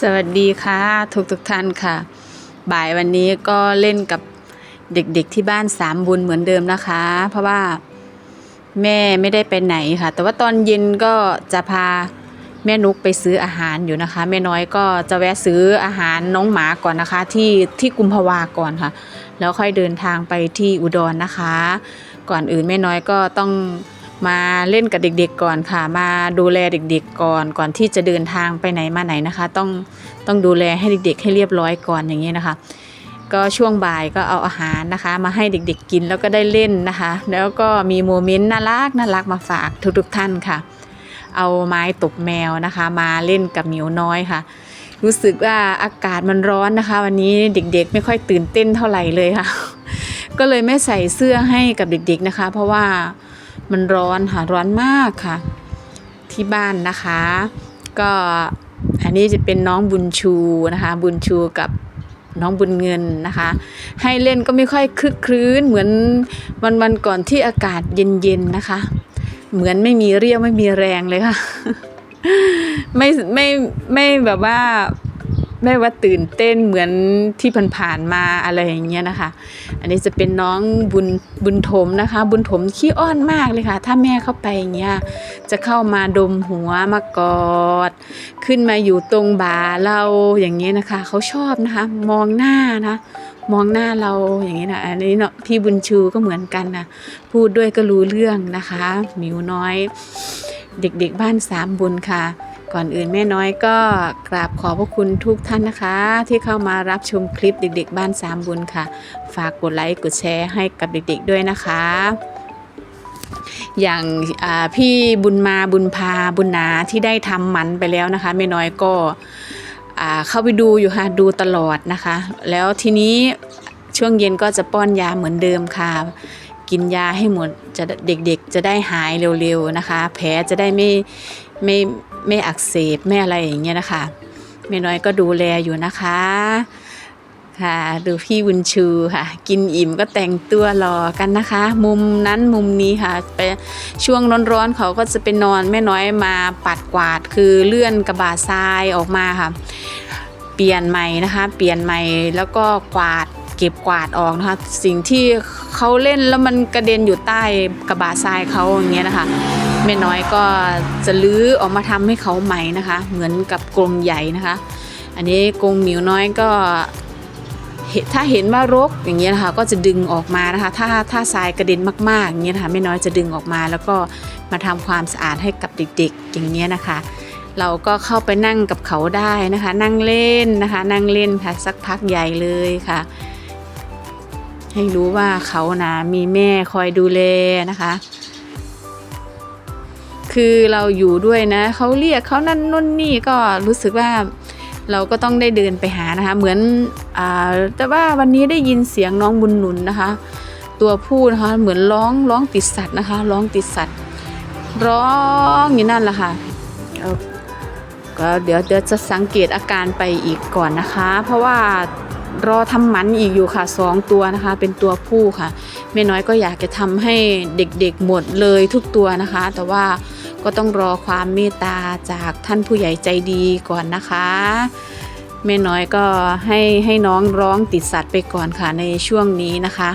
สวัสดีค่ะ ทุกทุกท่านค่ะ บ่ายวันนี้ก็เล่นกับเด็กๆที่บ้านสามบุญเหมือนเดิมนะคะ เพราะว่าแม่ไม่ได้ไปไหนค่ะ แต่ว่าตอนเย็นก็จะพาแม่นุกไปซื้ออาหารอยู่นะคะ แม่น้อยก็จะแวะซื้ออาหารน้องหมาก่อนนะคะ ที่ที่กุมภาวาก่อนค่ะ แล้วค่อยเดินทางไปที่อุดรนะคะ ก่อนอื่นแม่น้อยก็ต้อง มาเล่นกับเด็กๆก่อนค่ะ มาดูแลเด็กๆก่อน ก่อนที่จะเดินทางไปไหนมาไหนนะคะ ต้องต้องดูแลให้เด็กๆ ให้เรียบร้อยก่อนอย่างนี้นะคะ ก็ช่วงบ่ายก็เอาอาหารนะคะ มาให้เด็กๆกินแล้วก็ได้เล่นนะคะ แล้วก็มีโมเมนต์น่ารักน่ารักมาฝากทุกๆท่านค่ะ เอาไม้ตกแมวนะคะ มาเล่นกับหมิวน้อยค่ะ รู้สึกว่าอากาศมันร้อนนะคะ วันนี้เด็กๆ ไม่ค่อยตื่นเต้นเท่าไหร่เลยค่ะ ก็เลยไม่ใส่เสื้อให้กับเด็กๆนะคะ เพราะว่า มันร้อนค่ะร้อนมากค่ะ ที่บ้านนะคะ ก็อันนี้จะเป็นน้องบุญชูนะคะ บุญชูกับน้องบุญเงินนะคะ ให้เล่นก็ไม่ค่อยคลึกครื้นเหมือนวันวันก่อนที่อากาศเย็นๆนะคะ เหมือนไม่มีเรี่ยวไม่มีแรงเลยค่ะ ไม่ไม่ไม่แบบว่า ไม่ว่าตื่นเต้นเหมือนที่ผ่านๆมาอะไรอย่างเงี้ยนะคะ อันนี้จะเป็นน้องบุญบุญถมนะคะ บุญถมขี้อ้อนมากเลยค่ะ ถ้าแม่เข้าไปอย่างเงี้ยจะเข้ามาดมหัวมากอด ขึ้นมาอยู่ตรงบ่าเราอย่างเงี้ยนะคะ เขาชอบนะคะ มองหน้านะมองหน้าเราอย่างนี้นะอันนี้เนาะพี่บุญชูก็เหมือนกันนะพูดด้วยก็รู้เรื่องนะคะหมิวน้อย เด็กๆบ้านสามบุญค่ะ ก่อนอื่นแม่น้อยก็กราบขอบพระคุณทุกท่านนะคะ ที่เข้ามารับชมคลิปเด็ก ๆ บ้านสามบุญค่ะ ฝากกดไลค์กดแชร์ให้กับเด็ก ๆ ด้วยนะคะ อย่างพี่บุญมาบุญพาบุญนาที่ได้ทำมันไปแล้วนะคะแม่น้อยก็เข้าไปดูอยู่ค่ะดูตลอดนะคะ แล้วทีนี้ช่วงเย็นก็จะป้อนยาเหมือนเดิมค่ะ กินยาให้หมดจะเด็กๆจะได้หายเร็วๆนะคะ แผลจะได้ไม่ไม่ไม่อักเสบไม่อะไรอย่างเงี้ยนะคะแม่น้อยก็ดูแลอยู่นะคะค่ะดูพี่บุญชูค่ะ กินอิ่มก็แต่งตัวรอกันนะคะ มุมนั้นมุมนี้ค่ะไปช่วงร้อนๆเขาก็จะไปนอนแม่น้อยมาปัดกวาดคือเลื่อนกระบะทรายออกมาค่ะ เปลี่ยนใหม่นะคะ เปลี่ยนใหม่แล้วก็กวาด เก็บกวาดออกนะคะ สิ่งที่เขาเล่นแล้วมันกระเด็นอยู่ใต้กระบะทรายเขาอย่างเงี้ยนะคะแม่น้อยก็จะลื้อออกมาทำให้เขาใหม่นะคะ เหมือนกับกรงใหญ่นะคะ อันนี้กรงหมิวน้อยก็ถ้าเห็นว่ารกอย่างเงี้ยนะคะก็จะดึงออกมานะคะ ถ้าถ้าทรายกระเด็นมากๆอย่างเงี้ยนะคะแม่น้อยจะดึงออกมา แล้วก็มาทำความสะอาดให้กับเด็กๆ อย่างเงี้ยนะคะ เราก็เข้าไปนั่งกับเขาได้นะคะ นั่งเล่นนะคะ นั่งเล่นค่ะสักพักใหญ่เลยค่ะ ให้รู้ว่าเขานะมีแม่คอยดูแลนะคะ คือเราอยู่ด้วยนะเขาเรียกเขานั่นนู่นนี่ก็รู้สึกว่าเราก็ต้องได้เดินไปหานะคะ เหมือนอ่าแต่ว่าวันนี้ได้ยินเสียงน้องบุญหนุนนะคะ ตัวผู้นะคะเหมือนร้องร้องติดสัตว์นะคะ ร้องติดสัตว์ ร้องอยู่นั่นแหละค่ะเอ่อก็เดี๋ยวเดี๋ยวจะสังเกตอาการไปอีกก่อนนะคะ เพราะว่า รอทำหมันอีกอยู่ค่ะสองตัวนะคะ เป็นตัวผู้ค่ะแม่น้อยก็อยากจะทำให้เด็กๆหมดเลยทุกตัวนะคะ แต่ว่าก็ต้องรอความเมตตาจากท่านผู้ใหญ่ใจดีก่อนนะคะแม่น้อยก็ให้ให้น้องร้องติดสัตว์ไปก่อนค่ะในช่วงนี้นะคะ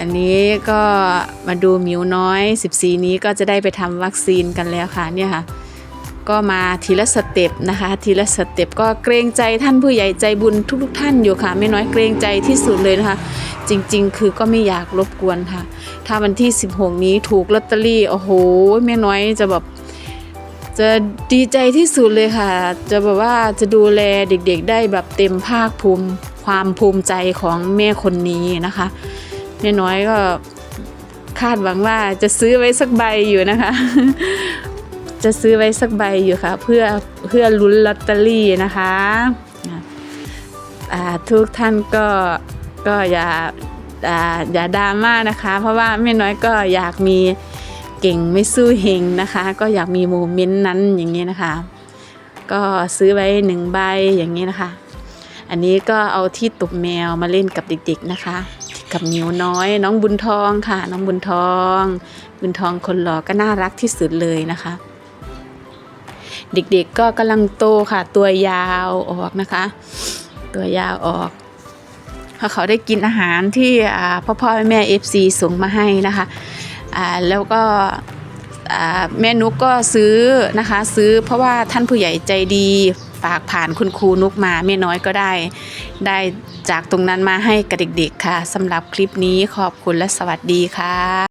อันนี้ก็มาดูหมิวน้อย 14 นี้ก็จะได้ไปทำวัคซีนกันแล้วค่ะเนี่ยค่ะ ก็มาทีละสเต็ปนะคะ ทีละสเต็ปก็เกรงใจท่านผู้ใหญ่ใจบุญทุก ๆ ท่านอยู่ค่ะ ไม่น้อยเกรงใจที่สุดเลยนะคะ จริง ๆ คือก็ไม่อยากรบกวนค่ะ ถ้าวันที่ 16 นี้ถูกลอตเตอรี่โอ้โหแม่น้อยจะแบบจะดีใจที่สุดเลยค่ะ จะแบบว่าจะดูแลเด็กๆ ได้แบบเต็มภาคภูมิความภูมิใจของแม่คนนี้นะคะแม่น้อยก็คาดหวังว่าจะซื้อไว้สักใบอยู่นะคะ จะซื้อไว้สักใบอยู่ค่ะ เพื่อเพื่อลุ้นลอตเตอรี่นะคะทุกท่านก็ก็อย่าอย่าดราม่านะคะ เพราะว่าแม่น้อยก็อยากมีเก่งไม่สู้เฮงนะคะ ก็อยากมีโมเมนต์นั้นอย่างนี้นะคะ ก็ซื้อไว้หนึ่งใบอย่างนี้นะคะ อันนี้ก็เอาที่ตุกแมวมาเล่นกับเด็กๆนะคะ กับหมิวน้อย น้องบุญทองค่ะ น้องบุญทอง บุญทองคนหล่อก็น่ารักที่สุดเลยนะคะ เด็กๆก็กำลังโตค่ะ ตัวยาวออกนะคะ ตัวยาวออกเพราะเขาได้กินอาหารที่พ่อพ่อแม่แม่ FC ส่งมาให้นะคะแล้วก็แม่นุกก็ซื้อนะคะซื้อเพราะว่าท่านผู้ใหญ่ใจดีฝากผ่านคุณครูนุกมาแม่น้อยก็ได้ ได้จากตรงนั้นมาให้กับเด็กๆค่ะสำหรับคลิปนี้ขอบคุณและสวัสดีค่ะ